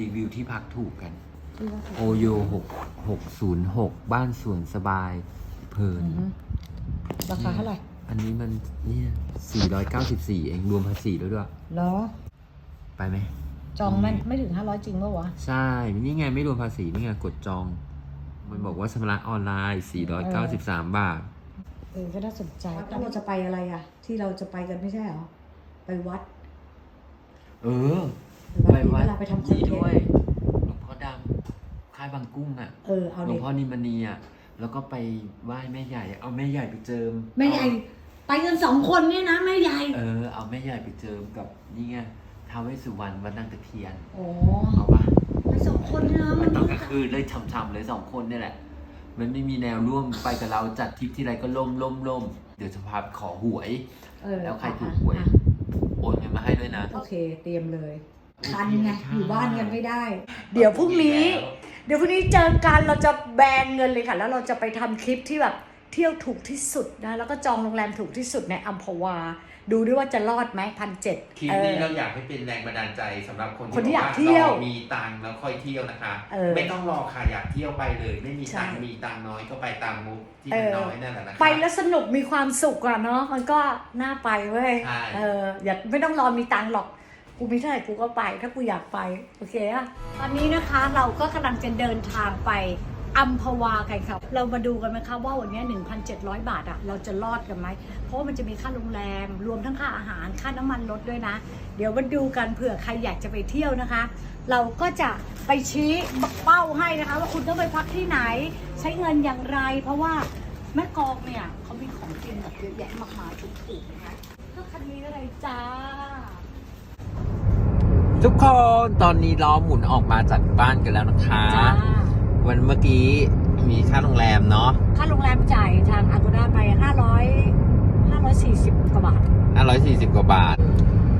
รีวิวที่พักถูกกันที่ว่าโอโยหกหกศูนย์หกบ้านสวนสบายเพลินอือฮึราคาเท่าไหร่ อันนี้มันเนี่ยสี่ร้อยเก้าสิบสี่เองรวมภาษีด้วยด้วย เหรอ ไปไหม จองมันไม่ถึงห้าร้อยจริงปะวะ ใช่ นี่ไงไม่รวมภาษีนี่ไงกดจอง มันบอกว่าชำระออนไลน์ 493 บาท เออ ก็น่าสนใจแล้วเราจะไปอะไรอะ ที่เราจะไปกันไม่ใช่เหรอ ไปวัด เออ ไปวัดเวลาไปทำคอนนี่เทนด้วยต์หลวงพ่อดำค่ายบางกุ้งอะเออเอาหลวเด็งพ่อนิมณีอะแล้วก็ไปไหว้แม่ใหญ่ เอาแม่ใหญ่ไปเจิมแม่ใหญ่ไปกันสองคนเนี่ยนะแม่ใหญ่ เออเอาแม่ใหญ่ไปเจิมกับนี่ไงท้าวเวสสุวรรณวัดนางตะเคียนโอ้เอาปะไปสองคนเนี่ยนะมัมันนต้องกลางคืนเลยช่ำๆเลยสองคนเนี่ยแหละ มันไม่มีแนวร่วมไปกับเราจัดทริปที่ไรก็ล่มล่มล่มเดี๋ยวจะพาไปขอหวยเออแล้วใครถูกหวยอะโอนเงินมาให้ด้วยนะ โอเค เตรียมเลยโอเคทันไงค่ะอยู่บ้านกันไม่ได้ เดี๋ยวพรุ่งนี้ เดี๋ยวพรุ่งนี้เจอกันเราจะแบนเงินเลยค่ะ แล้วเราจะไปทำคลิปที่แบบเที่ยวถูกที่สุดนะ แล้วก็จองโรงแรมถูกที่สุดในอัมพวา ดูด้วยว่าจะรอดไหมพันเจ็ด คลิปนี้เราอยากให้เป็นแรงบันดาลใจสำหรับคนคนที่อยากบเที่ยวรมีตังค์แล้วค่อยเที่ยวนะคะ เออไม่ต้องรอค่ะอยากเที่ยวไปเลย ไม่มีใช่ตังค์มีตังค์น้อยก็ไปตามมุกที่เอมันอน้อยนั่นแหละนะคะ ไปแล้วสนุกมีความสุขอะเนาะมันก็น่าไปเว้ยใช่ เอออย่าไม่ต้องรอมีตังค์หรอก กูมีเท่าไหร่กูก็ไป ถ้ากูอยากไป โอเคอะตอนนี้นะคะเราก็กำลังจะเดินทางไปอัมพวากันครับ เรามาดูกันไหมคะว่าวันนี้ 1,700 บาทอะเราจะรอดกันไหม เพราะมันจะมีค่าโรงแรม รวมทั้งค่าอาหาร ค่าน้ำมันรถด้วยนะ เดี๋ยวมาดูกันเผื่อใครอยากจะไปเที่ยวนะคะ เราก็จะไปชี้เป้าให้นะคะ ว่าคุณต้องไปพักที่ไหน ใช้เงินอย่างไร เพราะว่าแม่กองเนี่ยเขามีของกินแบบเยอะแยะมากมายถูกๆนะคะก็คันนี้อะไรจ้า ทุกคนตอนนี้ล้อหมุนออกมาจากบ้านกันแล้วนะคะ จ้าวันเมื่อกี้มีค่าโรงแรมเนาะค่าโรงแรมจ่ายทางอากูด้าไป 500 540 กว่าบาท 540 กว่าบาท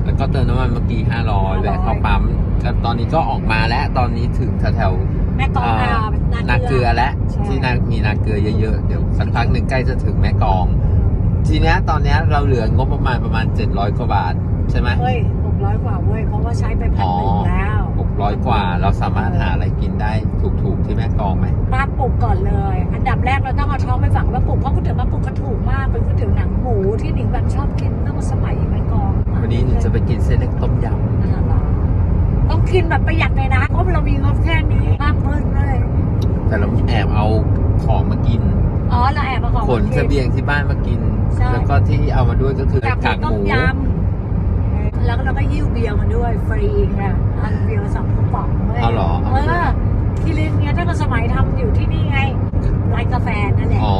แล้วก็เติมน้ำมันเมื่อกี้500แวะเข้าปั๊มก็ตอนนี้ก็ออกมาแล้ว ตอนนี้ถึงแถวแม่กๆองเอ่ออานาเกลือแล้วใช่ที่นามีนาเกลือเยอะๆ เดี๋ยวสักพักหนึ่งใกล้จะถึงแม่กลอง ทีเนี้ยตอนเนี้ยเราเหลืองบประมาณประมาณ 700 กว่าบาท ใช่ไหม เฮ้ย 600กว่าเว้ยเพราะว่าใช้ไปพันหนึ่งแล้ว600กว่าเราสามารถหาอะไรกินได้ถูกๆที่แม่กลองไหมป้าปลูกก่อนเลย อันดับแรกเราต้องเอาท้องไปฝังป้าปลูกเพราะก๋วยเตี๋ยวป้าปลูกก็ถูกมากเป็นก๋วยเตี๋ยวหนังหมูที่หนิงแบบชอบกินตั้งแต่สมัยแม่กองวันนี้หนูจะไปกินเส้นเล็กต้มยอ่าเหรอต้องกินแบบประหยัดเลยนะเพราะเรามีงบแค่นี้มากเพิ่นเลยำแต่เราแอบเอาของมากินอ๋อเราแอบมาของขนเสบียงที่บ้านมากินใช่แล้วก็ที่เอามาด้วยก็คือจากกากหต้มมูยำ แล้วเราก็ยิ้วเบียร์มาด้วยฟรีค่ะอันเบียร์สองกระป๋องเลยเอาเหรอ เออที่ลินเนี่ยถ้าก็สมัยทำอยู่ที่นี่ไงร้านกาแฟนั่นแหละ อ๋อ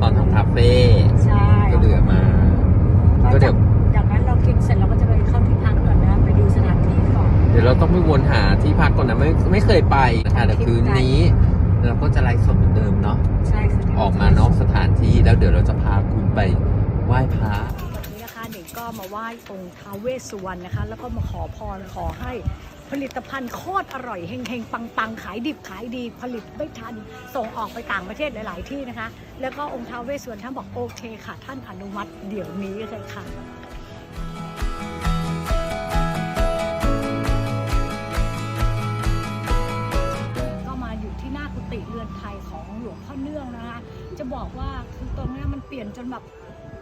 ตอนทำคาเฟ่ใช่ก็เหลือมาก็เดี๋ยวจากนั้นเรากินเสร็จเราก็จะไปเข้าที่พักก่อนนะไปดูสถานที่ก่อนเดี๋ยวเราต้องไปวนหาที่พักก่อนนะไม่ไม่เคยไปนะคะแต่คืนนี้เราก็จะไลฟ์สดเหมือนเดิมเนาะใช่ค่ะออกมานอกสถานที่แล้วเดี๋ยวเราจะพาคุณไปไหว้พระ มาไหว้องค์ท้าวเวสสุวรรณนะคะ แล้วก็มาขอพรขอให้ผลิตภัณฑ์โคตรอร่อยเฮงๆ ปังๆ ขายดิบขายดีผลิตไม่ทัน ส่งออกไปต่างประเทศหลาย ๆ ที่นะคะ แล้วก็องค์ท้าวเวสสุวรรณท่านบอกโอเคค่ะ ท่านอนุมัติเดี๋ยวนี้เลยค่ะก็มาอยู่ที่หน้ากุฏิเรือนไทยของหลวงพ่อเนื่องนะคะ จะบอกว่าคือตรงนี้มันเปลี่ยนจนแบบ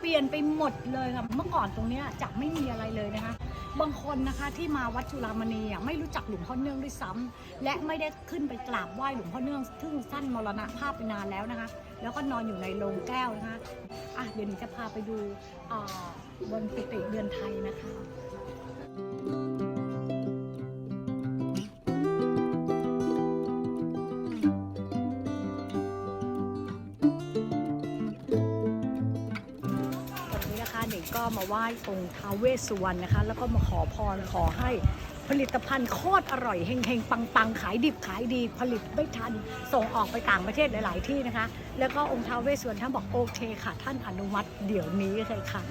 ปลี่ยนไปหมดเลยค่ะ เมื่อก่อนตรงเนี้ยจะไม่มีอะไรเลยนะคะ บางคนนะคะที่มาวัดจุฬามณีอะไม่รู้จักหลวงพ่อเนื่องด้วยซ้ำและไม่ได้ขึ้นไปกราบไหว้หลวงพ่อเนื่องซึ่งสั้นมรณภาพไปนานแล้วนะคะ แล้วก็นอนอยู่ในโรงแก้วนะคะอะเดี๋ยวหนูจะพาไปดูบนกุฏิเดือนไทยนะคะวัน ว้องค์ท้าวเวสสุวรรณนะคะ แล้วก็มาขอพรขอให้ผลิตภัณฑ์โคตรอร่อยเฮงๆ ปังๆ ขายดิบขายดี ผลิตไม่ทัน ส่งออกไปต่างประเทศหลาย ๆ ที่นะคะ แล้วก็องค์ท้าวเวสสุวรรณท่านบอกโอเคค่ะ ท่านอนุมัติเดี๋ยวนี้เลยค่ะ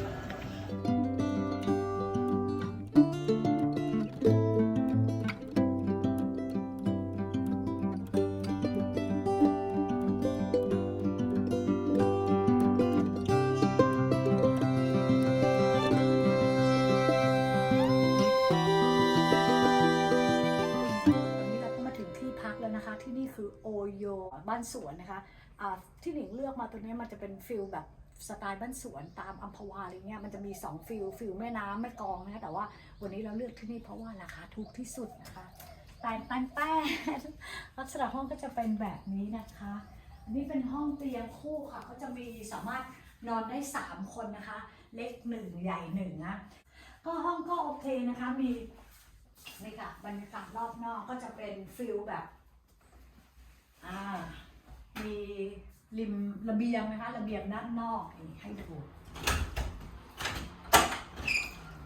มันจะเป็นฟิลแบบสไตล์บ้านสวนตามอัมพวาอะไรเงี้ยมันจะมี2ฟิลฟิลแม่น้ำแม่กองนะแต่ว่าวันนี้เราเลือกที่นี่เพราะว่าราคาถูกที่สุดนะคะแต่แป้นแป้นลักษณะห้องก็จะเป็นแบบนี้นะคะอันนี้เป็นห้องเตียงคู่ค่ะก็จะมีสามารถนอนได้ 3 คนนะคะ เล็กหนึ่งใหญ่หนึ่งนะก็ห้องก็โอเคนะคะมีนี่ค่ะบรรยากาศรอบนอกก็จะเป็นฟิลแบบอ่ามี ริมระเบียงนะคะระเบียงด้านนอกนี่ให้ดู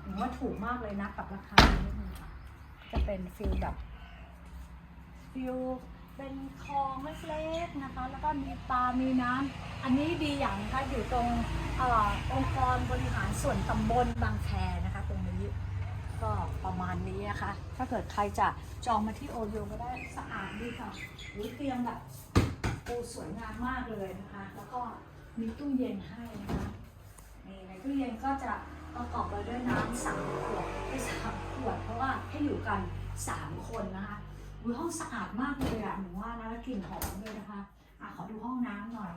ถือว่าถูกมากเลยนะกับราคานี้นะคะจะเป็นฟิลแบบฟิลเป็นคลองเล็กๆนะคะ แล้วก็มีปลา มีน้ำ อันนี้ดีอย่างนะคะอยู่ตรงออองค์กรบริหารส่วนตำบลบางแคนะคะ ตรงนี้ก็ประมาณนี้นะคะ ถ้าเกิดใครจะจองมาที่โอโยก็ได้สะอาดดีค่ะหรือเตียงแบบ ปูสวยงามมากเลยนะคะ แล้วก็มีตู้เย็นให้นะคะนี่ในตู้เย็นก็จะประกอบไปด้วยน้ำสามขวดไม่สามขวด เพราะว่าให้อยู่กันสามคนนะคะอุ้ยห้องสะอาดมากเลยอะหนูว่านะแล้วกลิ่นหอมเลยนะคะอะขอดูห้องน้ำหน่อย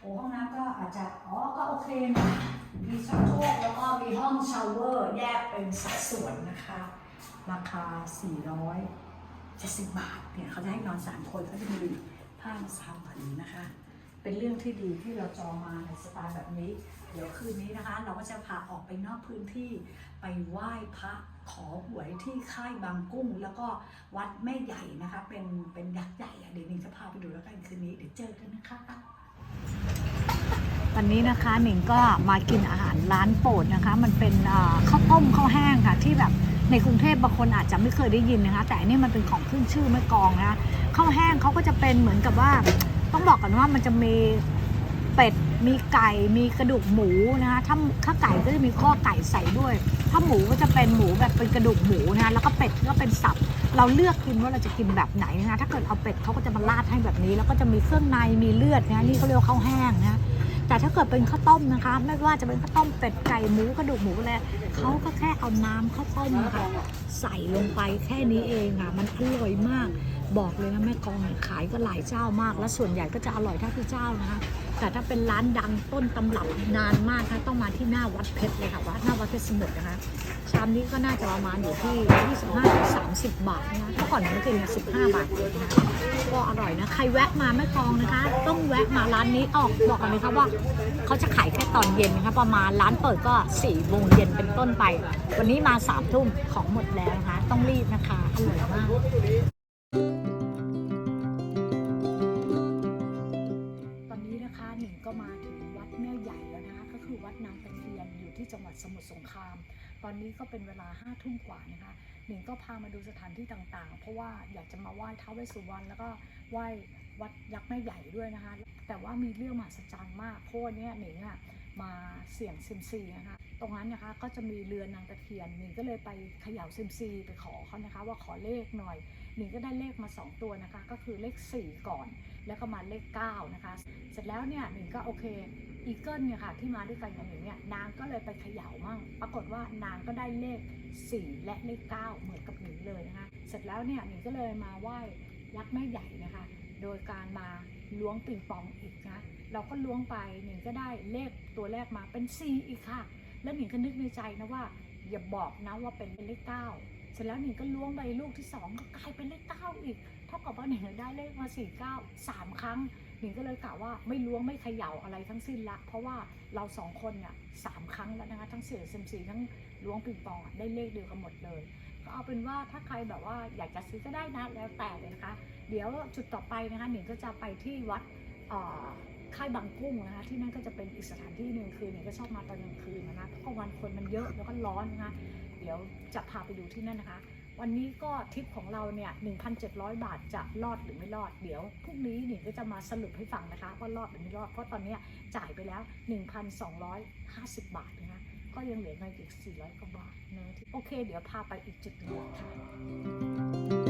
โอ้ห้องน้ำก็อาจจะอ๋อก็โอเคนะมีชักโครกแล้วก็มีห้องชาวเวอร์ แยกเป็นสัดส่วนนะคะ ราคา 470 บาทเนี่ยเขาจะให้นอน 3 คนเขาจะมีผ้าสามผืนนะคะ เป็นเรื่องที่ดีที่เราจองมาในสไตล์แบบนี้ เดี๋ยวคืนนี้นะคะ เราก็จะพาออกไปนอกพื้นที่ไปไหว้พระขอหวยที่ค่ายบางกุ้ง แล้วก็วัดแม่ใหญ่นะคะ เป็นเป็นยักษ์ใหญ่อะเดี๋ยวนิงจะพาไปดูแล้วกันคืนนี้เดี๋ยวเจอกันนะคะวันนี้นะคะหนิงก็มากินอาหารร้านโปรดนะคะ มันเป็นข้าวต้มข้าวแห้งค่ะที่แบบ ในกรุงเทพบางคนอาจจะไม่เคยได้ยินนะคะ แต่อันนี้มันเป็นของขึ้นชื่อแม่กองนะคะข้าวแห้งเขาก็จะเป็นเหมือนกับว่า ต้องบอกกันว่ามันจะมีเป็ดมีไก่มีกระดูกหมูนะคะถ้าถ้าไก่ก็จะมีข้อไก่ใส่ด้วย ถ้าหมูก็จะเป็นหมูแบบเป็นกระดูกหมูนะคะแล้วก็เป็ดก็เป็นสับเราเลือกกินว่าเราจะกินแบบไหนนะคะถ้าเกิดเอาเป็ดเขาก็จะมาราดให้แบบนี้ แล้วก็จะมีเครื่องในมีเลือดนะนี่เขาเรียกว่าข้าวแห้งนะ แต่ถ้าเกิดเป็นข้าวต้มนะคะ ไม่ว่าจะเป็นข้าวต้มเป็ดไก่หมูกระดูกหมูอะไรเขาก็แค่เอาน้ำข้าวต้มค่ะใส่ลงไปแค่นี้เองค่ะ มันอร่อยมาก บอกเลยนะแม่กองขายก็หลายเจ้ามาก และส่วนใหญ่ก็จะอร่อยเท่าที่เจ้านะคะแต่ถ้าเป็นร้านดังต้นตำรับนานมากนะต้องมาที่หน้าวัดเพชรเลยค่ะวัดหน้าวัดเพชรสมุทรนะคะ ชามนี้ก็น่าจะประมาณอยู่ที่ 25-30 บาทนะเมื่อก่อนหนูกินเนี่ย15 บาทเองนะก็อร่อยนะ ใครแวะมาแม่กองนะคะ ต้องแวะมาร้านนี้ออกบอกกันเลยค่ะว่าเขาจะขายแค่ตอนเย็นนะคะประมาณร้านเปิดก็4โมงเย็นเป็นต้นไป วันนี้มา3ทุ่มของหมดแล้วนะคะ ต้องรีบนะคะอร่อยมากตอนนี้นะคะหนิงก็มาถึงวัดแม่ใหญ่แล้วนะคะก็คือวัดนางตะเคียนอยู่ที่จังหวัดสมุทรสงคราม ตอนนี้ก็เป็นเวลาห้าทุ่มกว่านะคะหนิงก็พามาดูสถานที่ต่างๆ เพราะว่าอยากจะมาไหว้ท้าวเวสสุวรรณแล้วก็ไหว้วัดยักษ์แม่ใหญ่ด้วยนะคะ แต่ว่ามีเรื่องมหัศจรรย์มากเพราะวันนี้หนิงอะมาเสี่ยงซิมซีนะคะตรงนั้นนะคะก็จะมีเรือนนางตะเคียนหนิงก็เลยไปเขย่าซิมซีไปขอเขานะคะ ว่าขอเลขหน่อยหนิงก็ได้เลขมาสองตัวนะคะ ก็คือเลขสี่ก่อน แล้วก็มาเลข9นะคะ เสร็จแล้วเนี่ยหนิงก็โอเคอีเกิลเนี่ยค่ะที่มาด้วยกันกับหนิงเนี่ยนางก็เลยไปเขย่ามั่ง ปรากฏว่านางก็ได้เลข 4 และเลข 9 เหมือนกับหนิงเลยนะคะ เสร็จแล้วเนี่ยหนิงก็เลยมาไหว้ยักษ์แม่ใหญ่นะคะ โดยการมาล้วงปิงปองอีกนะ เราก็ล้วงไปหนิงก็ได้เลขตัวแรกมาเป็น 4 อีกค่ะ แล้วหนิงก็นึกในใจนะว่าอย่าบอกนะว่าเป็นเลข 9 เสร็จแล้วหนิงก็ล้วงไปลูกที่สองก็กลายเป็นเลข 9 อีก ท่ากับว่าหนิงได้เลขมา4 9 3ครั้งหนิงก็เลยกะว่าไม่ล้วงไม่เขย่าอะไรทั้งสิ้นละ เพราะว่าเราสองคนเนี่ยสามครั้งแล้วนะคะทั้งเสี่ยงเซมซีทั้งล้วงปิงปองได้เลขเดียวกันหมดเลยก็เอาเป็นว่าถ้าใครแบบว่าอยากจะซื้อก็ได้นะแล้วแต่เลยนะคะ เดี๋ยวจุดต่อไปนะคะหนิงก็จะไปที่วัดเอ่อค่ายบางกุ้งนะคะที่นั่นก็จะเป็นอีกสถานที่หนึ่งคือหนิงก็ชอบมาตอนกลางคืนนะคะเพราะกลาวันคนมันเยอะแล้วก็ร้อนนะคะเดี๋ยวจะพาไปดูที่นั่นนะคะ วันนี้ก็ทริปของเราเนี่ย 1,700 บาทจะรอดหรือไม่รอด เดี๋ยวพรุ่งนี้หนิงก็จะมาสรุปให้ฟังนะคะ ว่ารอดหรือไม่รอด เพราะตอนนี้จ่ายไปแล้ว 1,250 บาทนะคะ ก็ยังเหลือเงินอีก 400 กว่าบาทเนอะโอเค เดี๋ยวพาไปอีกจุดหนึ่งค่ะ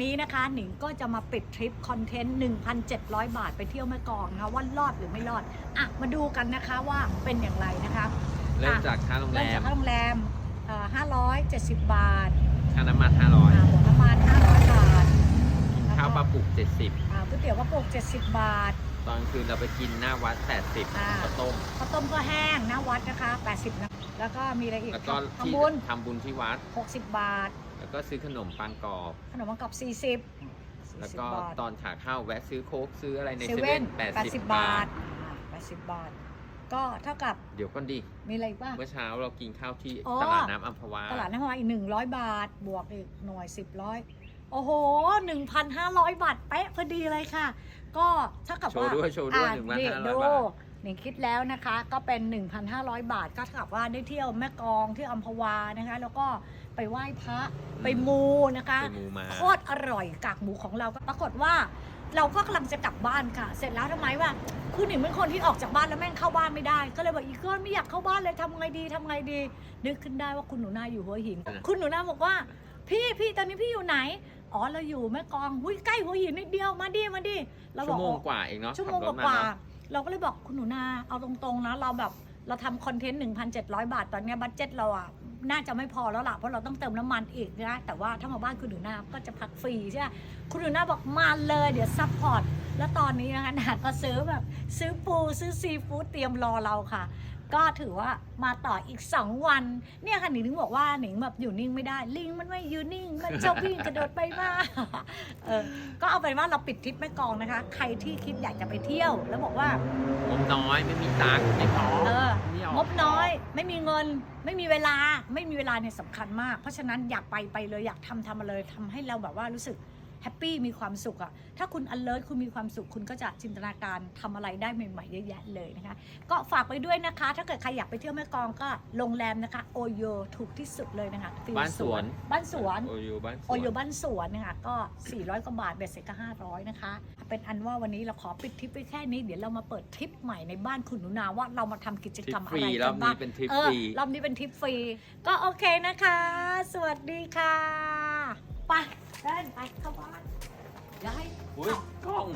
นนี้นะคะหนิงก็จะมาปิดทริปคอนเทนต์ 1,700 บาทไปเที่ยวแม่กลองนะคะว่ารอดหรือไม่รอด อะ มาดูกันนะคะว่าเป็นอย่างไรนะคะเริ่มจากค่าโรงแรเริ่มจากมค่าโรงแรมเอ่อ570บาท ค่าน้ำมันอ่า500บวกน้ำมัน500บาทกินข้าวปลาปุกอ่าก๋วยเตี๋ยวกระปุก70บาท70ตอนคืนเราไปกินหน้าวัด80อ่าข้าวต้มข้าวต้มก็แห้งหน้าวัดนะคะ80นะแล้วก็มีอะไรอีกแล้วก็ที่ทำบุญทำบุญที่วัด60บาท แล้วก็ซื้อขนมปังกรอบ ขนมปังกรอบ 40 แล้วก็40บาทตอนขาเข้าแวะซื้อโค้กซื้ออะไรในเซเซเว่เว่นน80 80บาบาททอ่า80บาท ก็เท่ากับ เดี๋ยวก่อนดี มีอะไรอีกบ้าง เมื่อเช้าเรากินข้าวที่อ๋อตลาดน้ำอัมพวา ตลาดน้ำมันอีก100บาท บวกอีกหน่วย10ร้อยโอ้โห1,500บาทเป๊ะพอดีเลยค่ะ ก็เท่ากับโชว่าว์ด้วยโชว์ด้วยอะหนึ่งพันนี่ห้าร้ดูอยบาทหนิงคิดแล้วนะคะก็เป็น 1,500 บาทก็เท่ากับว่าได้เที่ยวแม่กลองที่อัมพวานะคะ แล้วก็ ไปไหว้พระไปมูนะคะไปมูมา โคตรอร่อยกากหมูของเราก็ปรากฏว่า เราก็กำลังจะกลับบ้านค่ะ เสร็จแล้วทำไมว่าคือหนิงเป็นคนที่ออกจากบ้านแล้วแม่งเข้าบ้านไม่ได้ ก็เลยบอกอีกก้อนไม่อยากเข้าบ้านเลยทำไงดีทำไงดี นึกขึ้นได้ว่าคุณหนูนาอยู่หัวหิน คุณหนูนาบอกว่า พี่พี่ตอนนี้พี่อยู่ไหน อ๋อเราอยู่แม่กลองหุ้ยใกล้หัวหินนิดเดียวมาดิมาดิเราบชั่อวกโมงกว่าเองเนาะชั่วโมงขับรถกว่าเนอะ ๆเราก็เลยบอกคุณหนูนาเอาตรงๆนะ เราแบบ เราทำคอนเทนต์1,700 บาท ตอนนี้บัตเจ็ตเราอะน่าจะไม่พอแล้วล่ะ เพราะเราต้องเติมน้ำมันอีกนะ แต่ว่าถ้ามาบ้านคุณหนูนาก็จะพักฟรีใช่ไหมคุณหนูนาบอกมาเลยเดี๋ยวซัพพอร์ต แล้วตอนนี้นะคะนาก็ซื้อแบบซื้อปูซื้อซีฟู้ดเตรียมรอเราค่ะ ก็ถือว่ามาต่ออีก 2 วัน เนี่ยค่ะหนิงถึงบอกว่าหนิงแบบอยู่นิ่งไม่ได้ ลิงมันไม่อยู่นิ่ง มันจะวิ่งกระโดดไปมาเออก็เอาเป็นว่าเราปิดทริปแม่กลองนะคะ ใครที่คิดอยากจะไปเที่ยว แล้วบอกว่า งบน้อยไม่มีตังค์ไม่พอเออ ไม่กงบน้อยไม่มีเงิน ไม่มีเวลาไม่มีเวลาเนี่ยสำคัญมาก เพราะฉะนั้นอยากไปไปเลยอยากทำทำมาเลยทำให้เราแบบว่ารู้สึก แฮปปี้มีความสุขอะถ้าคุณ alert คุณมีความสุขคุณก็จะจินตนาการทำอะไรได้ใหม่ๆเยอะแยะเลยนะคะ ก็ฝากไปด้วยนะคะ ถ้าเกิดใครอยากไปเที่ยวแม่กลองก็โรงแรมนะคะโอโยถูกที่สุดเลยนะคะฟิลบ้านสวน บ้านสวนโอโยบ้านสโอวนโยบ้านสวนนะคะก็ 400กว่าบาทเบ็ดเสร็จก็500นะคะเป็นอันว่าวันนี้เราขอปิดทริปไว้แค่นี้เดี๋ยวเรามาเปิดทริปใหม่ในบ้านคุณหนูนาว่าเรามาทำกิจทริกรปรมฟอะรีไรรกัอบนนี้บ้างเป็นทริปเอฟอรีรอบนี้เป็นทริปฟรีก็โอเคนะคะ สวัสดีค่ะไป เดินไปเข้าบ้านเดี๋ยวให้อุ้ยกล้อง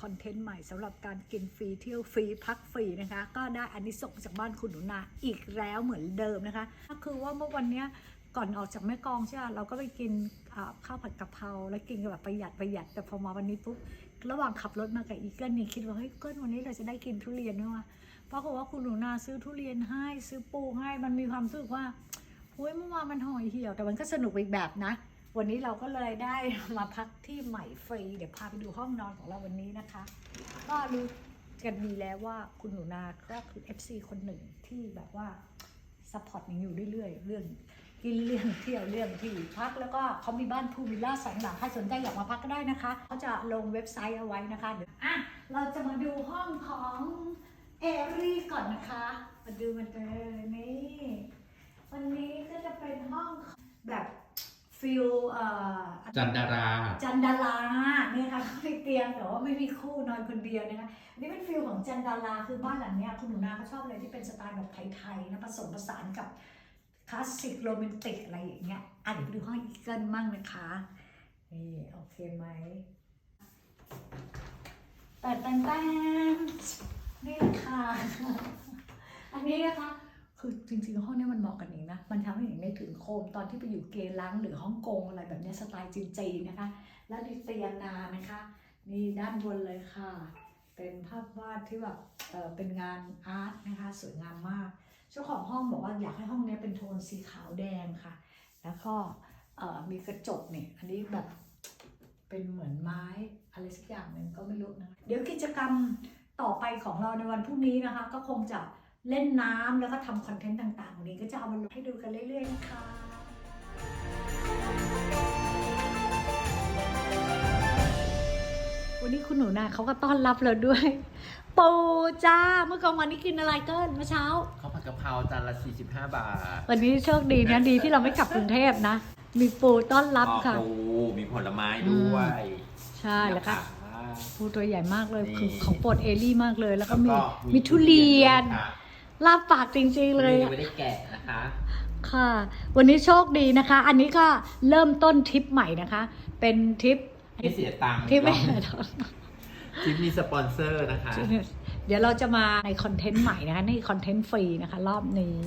คอนเทนต์ใหม่สำหรับการกินฟรีเที่ยวฟรีพักฟรีนะคะ ก็ได้อันนี้ส่งจากบ้านคุณหนูนาอีกแล้วเหมือนเดิมนะคะก็คือว่าเมื่อวันเนี้ยก่อนออกจากแม่กองใช่ไหมเราก็ไปกินข้าวผัดกะเพราแล้วกินแบบประหยัดประหยัดแต่พอมาวันนี้ปุ๊บระหว่างขับรถมากับอีเกิลนี่คิดว่าเฮ้ยเกิลวันนี้เราจะได้กินทุเรียนด้วยวะเพราะว่าคุณหนูนาซื้อทุเรียนให้ซื้อปูให้มันมีความรู้สึกว่าโอ้ยเมื่อวานมันห่อยเหี่ยวแต่มันก็สนุกอีกแบบนะ วันนี้เราก็เลยได้มาพักที่ใหม่ฟรี เดี๋ยวพาไปดูห้องนอนของเราวันนี้นะคะ ก็รู้กันดีแล้วว่าคุณหนูนาก็คือ FC คนหนึ่งที่แบบว่าซัพพอร์ตยังอยู่เรื่อยๆ เรื่องกินเรื่องเที่ยวเรื่องที่พักแล้วก็เขามีบ้านพูลวิลล่าสองหลังใครสนใจอยากมาพักก็ได้นะคะเขาจะลงเว็บไซต์เอาไว้นะคะเดี๋ยวอะเราจะมาดูห้องของเอรี่ก่อนนะคะ มาดูมันเลยนี่วันนี้ก็จะเป็นห้องแบบ ฟิลเอ่อจันดารา จันดาราเนี่ยค่ะเขามีเตียงแต่ว่าไม่มีคู่นอนคนเดียวนะคะอันนี่เป็นฟิลของจันดาราคือบ้านหลังเนี้ยคุณหนูนาเขาชอบอะไรที่เป็นสไตล์แบบไทยๆนะผสมผสานกับคลาสสิกโรแมนติกอะไรอย่างเงี้ยอะเดี๋ยวไปดูห้องอีเกิลมั่งนะคะนี่โอเคไหมแต่แต่แต่นี่แหละค่ะอันนี้นะคะ คือจริงๆห้องนี้มันเหมาะกับหนิงนะ มันทำให้หนิงนึกถึงโคมตอนที่ไปอยู่เกลังหรือฮ่องกงอะไรแบบนี้สไตล์จีนๆนะคะ แล้วมีเตียนานะคะ นี่ด้านบนเลยค่ะ เป็นภาพวาดที่แบบเออเป็นงานอาร์ตนะคะ สวยงามมาก เจ้าของห้องบอกว่าอยากให้ห้องนี้เป็นโทนสีขาวแดงค่ะ แล้วก็เออมีกระจกเนี่ยอันนี้แบบเป็นเหมือนไม้อะไรสักอย่างหนึ่งก็ไม่รู้นะ เดี๋ยวกิจกรรมต่อไปของเราในวันพรุ่งนี้นะคะ ก็คงจะ เล่นน้ำแล้วก็ทำคอนเทนต์ต่างๆวันนี้ก็จะเอามาลงให้ดูกันเรื่อยๆนะคะวันนี้คุณหนูนาเขาก็ต้อนรับเราด้วยปูจ้าเมื่อกลางวันนี้กินอะไรเกินเมื่อเช้าข้าวผัดกะเพราจานละ 45 บาท วันนี้โชคดีนะดีที่เราไม่กลับกรุงเทพนะ มีปูต้อนรับค่ะปูมีผลไม้ด้วย ใช่แล้วก็นะคะปูตัวใหญ่มากเลยนี่คือของโปรดเอลี่มากเลย แล้วก็มีแล้วมีทุเรียนค่ะ ลาบปากจริงๆเลยทุรีนอะไม่ได้แกะนะคะ ค่ะ วันนี้โชคดีนะคะ อันนี้ก็เริ่มต้นทริปใหม่นะคะ เป็นทริปไม่เสียตังค์ที่ไม่ทริปมีสปอนเซอร์นะคะ เดี๋ยวเราจะมาในคอนเทนต์ใหม่นะคะนี่คอนเทนต์ฟรีนะคะ รอบนี้